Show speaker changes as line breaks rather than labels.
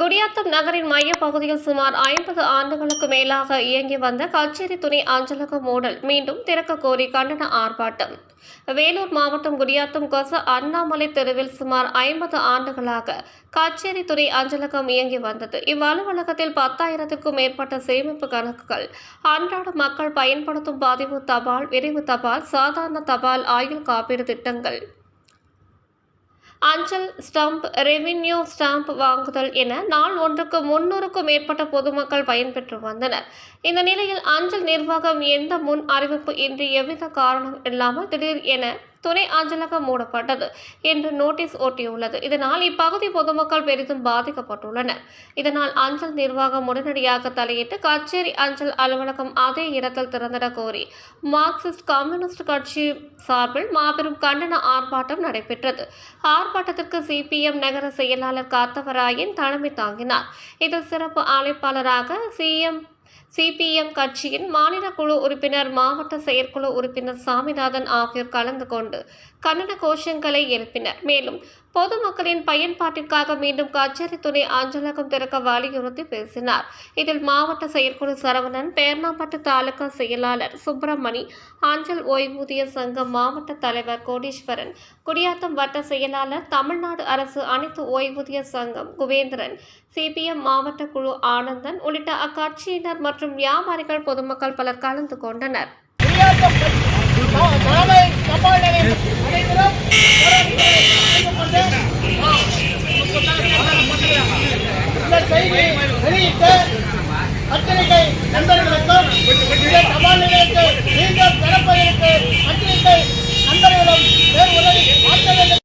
குடியாத்தம் நகரின் மையப் பகுதியில் சுமார் ஐம்பது ஆண்டுகளுக்கு மேலாக இயங்கி வந்த கச்சேரி துணை அஞ்சலக மூடல் மீண்டும் திறக்க கோரி கண்டன ஆர்ப்பாட்டம். வேலூர் மாவட்டம் குடியாத்தம் கொச அண்ணாமலை தெருவில் சுமார் ஐம்பது ஆண்டுகளாக கச்சேரி துறை அஞ்சலகம் இயங்கி வந்தது. இவ்வலுவலகத்தில் பத்தாயிரத்திற்கும் மேற்பட்ட சேமிப்பு கணக்குகள் அன்றாட மக்கள் பயன்படுத்தும் பதிவு தபால் விரைவு தபால் சாதாரண தபால் ஆயுள் காப்பீடு திட்டங்கள். அஞ்சல் ஸ்டாம்ப் ரெவின்யூ ஸ்டாம்ப் வாங்குதல் என நாள் ஒன்றுக்கு முன்னூறுக்கும் மேற்பட்ட பொதுமக்கள் பயன்பெற்று வந்தனர். இந்த நிலையில் அஞ்சல் நிர்வாகம் எந்த முன் அறிவிப்பு இன்றி எவ்வித காரணம் இல்லாமல் திடீர் என துணை அஞ்சலகம் மூடப்பட்டது என்று நோட்டீஸ் ஒட்டியுள்ளது. இதனால் இப்பகுதி பொதுமக்கள் பெரிதும் பாதிக்கப்பட்டுள்ளனர். இதனால் அஞ்சல் நிர்வாகம் உடனடியாக தலையிட்டு கச்சேரி அஞ்சல் அலுவலகம் அதே இடத்தில் திறந்திட கோரி மார்க்சிஸ்ட் கம்யூனிஸ்ட் கட்சி சார்பில் மாபெரும் கண்டன ஆர்ப்பாட்டம் நடைபெற்றது. ஆர்ப்பாட்டத்திற்கு சிபிஎம் நகர செயலாளர் காத்தவராயன் தலைமை தாங்கினார். இதில் சிறப்பு அழைப்பாளராக சிஎம் சிபிஎம் கட்சியின் மாநில குழு உறுப்பினர் மாவட்ட செயற்குழு உறுப்பினர் சாமிநாதன் ஆகியோர் கலந்து கொண்டு கன்னட கோஷங்களை எழுப்பினர். மேலும் பொதுமக்களின் பயன்பாட்டிற்காக மீண்டும் கச்சேரி துணை அஞ்சலகம் திறக்க வலியுறுத்தி பேசினார். இதில் மாவட்ட செயற்குழு சரவணன் பேர்ணாம்பட்டு தாலுகா செயலாளர் சுப்பிரமணி அஞ்சல் ஓய்வூதிய சங்கம் மாவட்ட தலைவர் கோடீஸ்வரன் குடியாத்தம் வட்ட செயலாளர் தமிழ்நாடு அரசு அனைத்து ஓய்வூதிய சங்கம் குபேந்திரன் சிபிஎம் மாவட்ட குழு ஆனந்தன் உள்ளிட்ட அக்கட்சியினர் மற்றும் மற்றும் வியாபாரிகள் பொதுமக்கள் பலர் கலந்து கொண்டனர்.
பத்திரிகை நண்பர்களுக்கும் தபால் மீண்டும் திறப்பதற்கு பத்திரிகை நண்பர்களும்